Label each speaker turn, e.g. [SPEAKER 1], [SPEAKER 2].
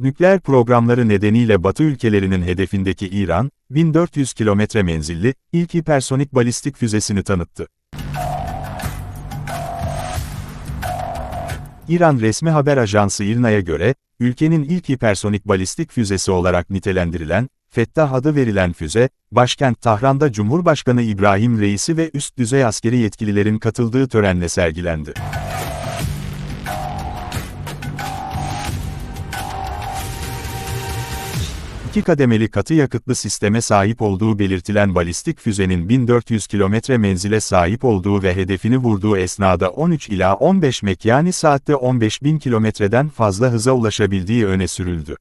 [SPEAKER 1] Nükleer programları nedeniyle Batı ülkelerinin hedefindeki İran, 1400 kilometre menzilli, ilk hipersonik balistik füzesini tanıttı. İran resmi haber ajansı İRNA'ya göre, ülkenin ilk hipersonik balistik füzesi olarak nitelendirilen, Fettah adı verilen füze, başkent Tahran'da Cumhurbaşkanı İbrahim Reisi ve üst düzey askeri yetkililerin katıldığı törenle sergilendi. İki kademeli katı yakıtlı sisteme sahip olduğu belirtilen balistik füzenin 1400 kilometre menzile sahip olduğu ve hedefini vurduğu esnada 13 ila 15 mek yani saatte 15.000 kilometreden fazla hıza ulaşabildiği öne sürüldü.